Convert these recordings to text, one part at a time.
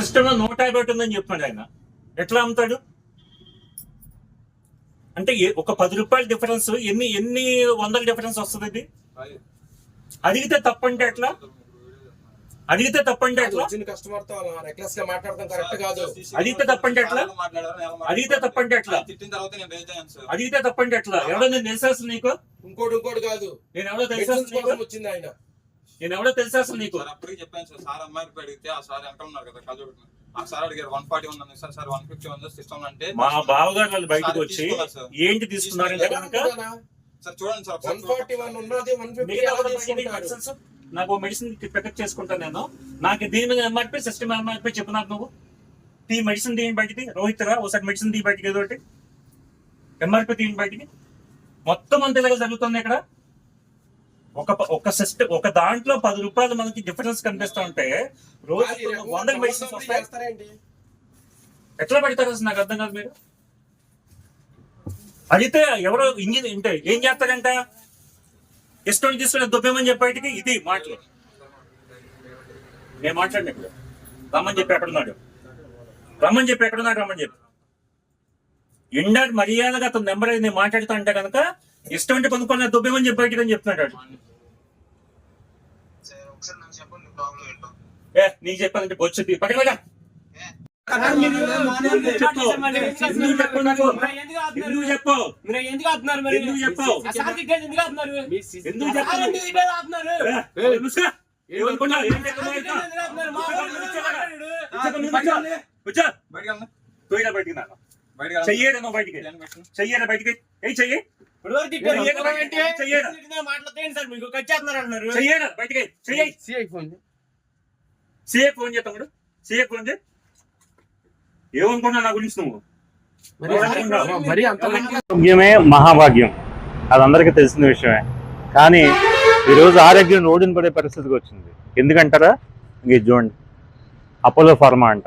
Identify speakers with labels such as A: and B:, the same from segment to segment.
A: సిస్టమ్లో నూట యాభై ఒకటి ఉందని చెప్తున్నాడు ఆయన. ఎట్లా అమ్ముతాడు? అంటే ఒక పది రూపాయల డిఫరెన్స్ ఎన్ని ఎన్ని వందల డిఫరెన్స్ వస్తుంది ఇది? అడిగితే తప్పంటే ఎట్లా? అడిగితే తప్పంటే ఎట్లా?
B: వచ్చిన కస్టమర్తో రెక్లెస్గా మాట్లాడడం కరెక్ట్ కాదు.
A: అడిగితే తప్పంటే ఎట్లా? అడిగితే తప్పంటే ఎట్లా?
C: తిట్టిన తర్వాత నేను రేజ్ అయ్యాను సార్.
A: అడిగితే తప్పంటే ఎట్లా? ఎవడో నేను తెలిసేస్తుంది నీకు?
B: ఇంకోటి ఇంకోటి కాదు.
A: నేను ఎవడో నీకు?
B: కోసం వచ్చింది ఆయన.
A: నేను ఎవడో తెలిసేస్తుంది నీకు?
C: సార్ అప్పటికి చెప్పాను సార్ సార్ అమ్మాయికి అడిగితే ఆ సార్ వెనకాల ఉన్నారు కదా కళ్ళు. ఆ సార్ అడిగారు వన్ ఫార్టీ ఉంది సార్ సార్ వన్ ఫిఫ్టీ ఉంది సిస్టమ్ అంటే
A: మా బావగారు వాళ్ళు బయటకు వచ్చి
C: తీసుకున్నారు.
A: ఏంటి తీసుకున్నారంటే కనుక
C: సార్ చూడండి సార్
B: వన్ ఫార్టీ వన్ ఉన్నది వన్ ఫిఫ్టీ
A: నాకు మెడిసిన్ పికప్ చేసుకుంటాను నేను. నాకు దీని మీద ఎంఆర్పి సిస్టమ్ ఎంఆర్పి చెప్పు నాకు నువ్వు. తీ మెడిసిన్ తీయండి బయటికి. రోహిత్ రా ఒకసారి మెడిసిన్ తీ బయటికి ఏదో ఒకటి. ఎంఆర్పి తీయండి బయటికి. మొత్తం అంత ఇలాగ జరుగుతుంది ఇక్కడ. ఒక ఒక సిస్టమ్ ఒక దాంట్లో పది రూపాయలు మనకి డిఫరెన్స్ కనిపిస్తా ఉంటే రోజు వందల మెడిసిన్స్ వస్తాయి?
B: చేస్తారేంటి?
A: ఎట్లా పెడతారు అసలు? నాకు అర్థం కాదు మీరు. అడిగితే ఎవరో ఇంజిన్ అంటే ఏం చేస్తారంట? ఇష్టం తీసుకుని దుబ్బేమని చెప్పేటికి ఇది మాటలు. నేను మాట్లాడిన ఇప్పుడు. రమ్మని చెప్పి ఎక్కడున్నాడు? రమ్మని చెప్పి ఎక్కడున్నాడు? రమ్మని చెప్పి. ఎండా మర్యాదగా అతను నెంబర్ నేను మాట్లాడుతా అంటే కనుక ఇష్టం అంటే కొనుక్కొని దుబ్బేమని చెప్పి బయటికి అని చెప్తున్నాడు వాడు.
D: సరే ఒకసారి నాకు చెప్పండి మీ ప్రాబ్లం ఏంటో
A: ఏ నీకు చెప్పాలంటే వచ్చింది పక్కన చెప్పు. ఎందుకు చెప్పు ఎందుకు
E: ఎందుకు ఆపుతున్నారు? మరి
A: ఎందుకు
E: ఎందుకు ఆపుతున్నారు?
A: ఎందుకు
E: ఎందుకు
A: చెప్పు ఏ? ఏం
E: ఎందుకు ఆపుతున్నారు?
A: కూర్చో. కూర్చో.
C: బయటికి.
A: చెయ్యేరా బయటికి. చెయ్యేరా బయటికి? ఏయ్ చెయ్యి. సీఏ ఫోన్ చేస్తాం కూడా సీఏ ఫోన్ చేయి ఏమనుకున్నావు నా గురించి నువ్వు ఏమనుకున్నావు?
B: మరి అంత
F: ఆరోగ్యమే మహాభాగ్యం అది అందరికీ తెలిసిన విషయమే కానీ ఈరోజు ఆరోగ్యం రోడ్డున పడే పరిస్థితికి వచ్చింది ఎందుకంటారా ఇది చూడండి అపోలో ఫార్మా అంట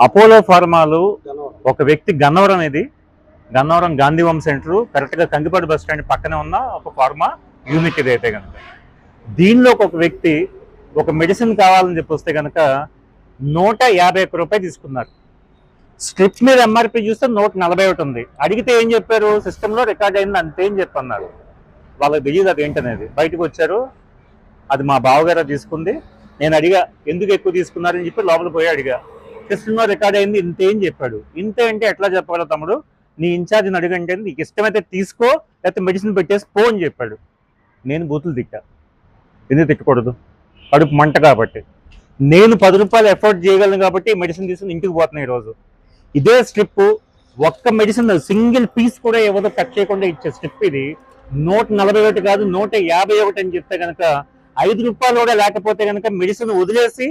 F: అపోలో ఫార్మాలు ఒక వ్యక్తి గన్నవరం ఇది గన్నవరం గాంధీ సెంటర్ కరెక్ట్గా కంకిపాడు బస్ స్టాండ్ పక్కనే ఉన్న ఒక ఫార్మా యూనిట్ ఇదైతే కనుక దీనిలో ఒక వ్యక్తి ఒక మెడిసిన్ కావాలని చెప్పి వస్తే కనుక నూట యాభై ఒక్క రూపాయలు తీసుకున్నారు. స్ట్రిప్స్ మీద ఎంఆర్పి చూస్తే నూట నలభై ఒకటి ఉంది. అడిగితే ఏం చెప్పారు? సిస్టంలో రికార్డ్ అయింది అంతే ఏం చెప్పన్నారు వాళ్ళకి తెలియదు అది ఏంటనేది. బయటకు వచ్చారు. అది మా బావగారు తీసుకుంది. నేను అడిగా ఎందుకు ఎక్కువ తీసుకున్నారని చెప్పి? లోపల పోయి అడిగా. సిస్టంలో రికార్డ్ అయింది ఇంత ఏం చెప్పాడు. ఇంతే అంటే ఎట్లా చెప్పగలవు తమ్ముడు? నీ ఇన్ఛార్జ్ని అడిగంటే నీకు ఇష్టమైతే తీసుకో లేకపోతే మెడిసిన్ పెట్టేసి పో అని చెప్పాడు. నేను బూతులు తిట్టా. ఎందుకు తిట్టకూడదు? కడుపు మంట కాబట్టి. నేను పది రూపాయలు ఎఫోర్డ్ చేయగలను కాబట్టి మెడిసిన్ తీసుకుని ఇంటికి పోతున్నాయి ఈరోజు. ఇదే స్ట్రిప్ ఒక్క మెడిసిన్ సింగిల్ పీస్ కూడా ఎవరో కట్ చేయకుండా ఇచ్చే స్ట్రిప్ ఇది నూట నలభై ఒకటి కాదు నూట యాభై ఒకటి అని చెప్తే కనుక ఐదు రూపాయలు కూడా లేకపోతే కనుక మెడిసిన్ వదిలేసి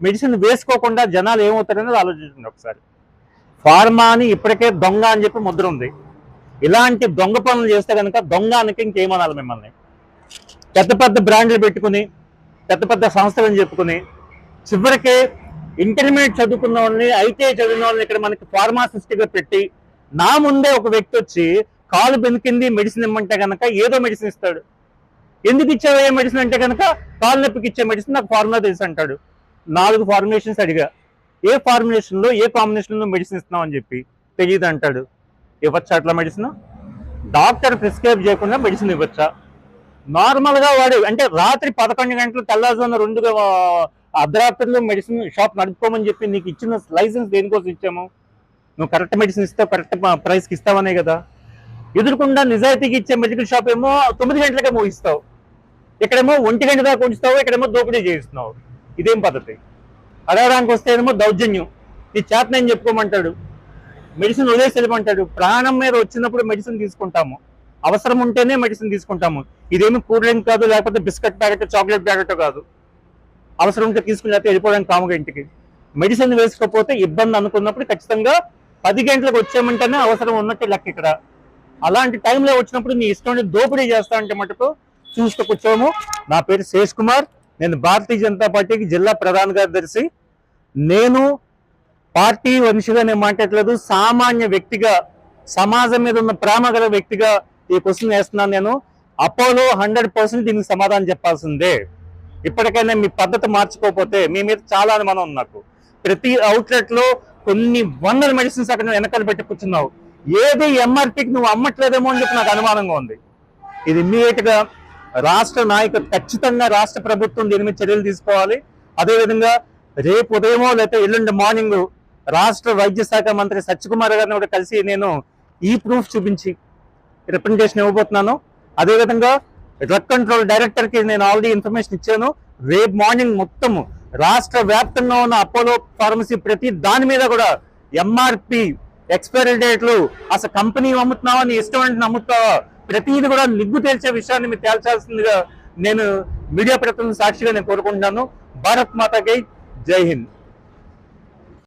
F: మెడిసిన్ వేసుకోకుండా జనాలు ఏమవుతారనేది ఆలోచించండి ఒకసారి. ఫార్మా అని ఇప్పటికే దొంగ అని చెప్పి ముద్ర ఉంది. ఇలాంటి దొంగ పనులు చేస్తే కనుక దొంగ అనకి ఇంకేమనాలి మిమ్మల్ని? పెద్ద పెద్ద బ్రాండ్లు పెట్టుకుని పెద్ద పెద్ద సంస్థలని చెప్పుకుని చివరికి ఇంటర్మీడియట్ చదువుకున్న వాళ్ళని ఐటీఐ చదివిన వాళ్ళని ఇక్కడ మనకి ఫార్మాసిస్ట్గా పెట్టి నా ముందే ఒక వ్యక్తి వచ్చి కాలు బెనికింది మెడిసిన్ ఇమ్మంటే కనుక ఏదో మెడిసిన్ ఇస్తాడు. ఎందుకు ఇచ్చావు ఏ మెడిసిన్ అంటే కనుక కాలు నొప్పికి ఇచ్చే మెడిసిన్ నాకు ఫార్ములా తెలుసు అంటాడు. నాలుగు ఫార్ములేషన్స్ అడిగా. ఏ ఫార్ములేషన్లో ఏ కాంబినేషన్లో మెడిసిన్ ఇస్తున్నావు అని చెప్పి తెలియదు అంటాడు. ఇవ్వచ్చా అట్లా మెడిసిన్ డాక్టర్ ప్రిస్క్రైబ్ చేయకుండా మెడిసిన్ ఇవ్వచ్చా? నార్మల్గా వాడు అంటే రాత్రి పదకొండు గంటలు తెల్లారుజామున రెండు అర్ధరాత్రిలో మెడిసిన్ షాప్ నడుపుకోమని చెప్పి నీకు ఇచ్చిన లైసెన్స్ దేనికోసం ఇచ్చాము? నువ్వు కరెక్ట్ మెడిసిన్ ఇస్తావు కరెక్ట్ ప్రైస్కి ఇస్తావనే కదా. ఎదురుకుండా నిజాయితీకి ఇచ్చే మెడికల్ షాప్ ఏమో తొమ్మిది గంటలకే ముగిస్తావు. ఇక్కడేమో ఒంటి గంట దాకా ఉంచుతావు ఇక్కడేమో దోపిడీ చేయిస్తున్నావు. ఇదేం పద్ధతి? అడగడానికి వస్తే ఏమో దౌర్జన్యం. నీ చేతనని చెప్పుకోమంటాడు? మెడిసిన్ వదిలేసి వెళ్ళమంటాడు. ప్రాణం మీద వచ్చినప్పుడు మెడిసిన్ తీసుకుంటాము. అవసరం ఉంటేనే మెడిసిన్ తీసుకుంటాము. ఇదేమి కూల్ డ్రింక్ కాదు లేకపోతే బిస్కెట్ ప్యాకెట్ చాక్లెట్ ప్యాకెట్ కాదు. అవసరం ఉంటే తీసుకుని లేకపోతే వెళ్ళిపోవడానికి కాముగా ఇంటికి. మెడిసిన్ వేసుకోకపోతే ఇబ్బంది అనుకున్నప్పుడు ఖచ్చితంగా పది గంటలకు వచ్చేయమంటేనే అవసరం ఉన్నట్టు లెక్క ఇక్కడ. అలాంటి టైంలో వచ్చినప్పుడు నీ ఇష్టం దోపిడీ చేస్తా అంటే మటుకు చూస్తూ కూర్చోము. నా పేరు శేష్ కుమార్. నేను భారతీయ జనతా పార్టీకి జిల్లా ప్రధాన కార్యదర్శి. నేను పార్టీ మనిషిగా నేను మాట్లాడలేదు సామాన్య వ్యక్తిగా సమాజం మీద ఉన్న ప్రేమ గల వ్యక్తిగా ఈ క్వశ్చన్ వేస్తున్నాను నేను. అపోలో హండ్రెడ్ పర్సెంట్ దీనికి సమాధానం చెప్పాల్సిందే. ఇప్పటికైనా మీ పద్ధతి మార్చుకోకపోతే మీ మీద చాలా అనుమానం ఉంది నాకు. ప్రతి అవుట్లెట్లో కొన్ని వందల మెడిసిన్స్ అక్కడ నువ్వు వెనకాల పెట్టి కూర్చున్నావు. ఏది ఎంఆర్పికి నువ్వు అమ్మట్లేదేమో అని చెప్పి నాకు అనుమానంగా ఉంది. ఇది ఇమ్మీడియట్గా రాష్ట్ర నాయకులు ఖచ్చితంగా రాష్ట్ర ప్రభుత్వం దీని మీద చర్యలు తీసుకోవాలి. అదేవిధంగా రేపు ఉదయమో లేకపోతే ఎల్లుండి మార్నింగ్ రాష్ట్ర వైద్య శాఖ మంత్రి సత్యకుమార్ గారిని కూడా కలిసి నేను ఈ ప్రూఫ్ చూపించి రిప్రజెంటేషన్ ఇవ్వబోతున్నాను. అదేవిధంగా డ్రగ్ కంట్రోల్ డైరెక్టర్కి నేను ఆల్రెడీ ఇన్ఫర్మేషన్ ఇచ్చాను. రేపు మార్నింగ్ మొత్తం రాష్ట్ర వ్యాప్తంగా ఉన్న అపోలో ఫార్మసీ ప్రతి దాని మీద కూడా ఎంఆర్పి ఎక్స్పైరీ డేట్లు అసలు కంపెనీ అమ్ముతున్నావా నీ ఇష్టం అంటే నమ్ముతావా ప్రతిది కూడా నిగ్గు తేల్చే విషయాన్ని మీరు తేల్చాల్సిందిగా నేను మీడియా ప్రతినిధి సాక్షిగా నేను కోరుకుంటున్నాను. భారత్ మాతకి జై హింద్.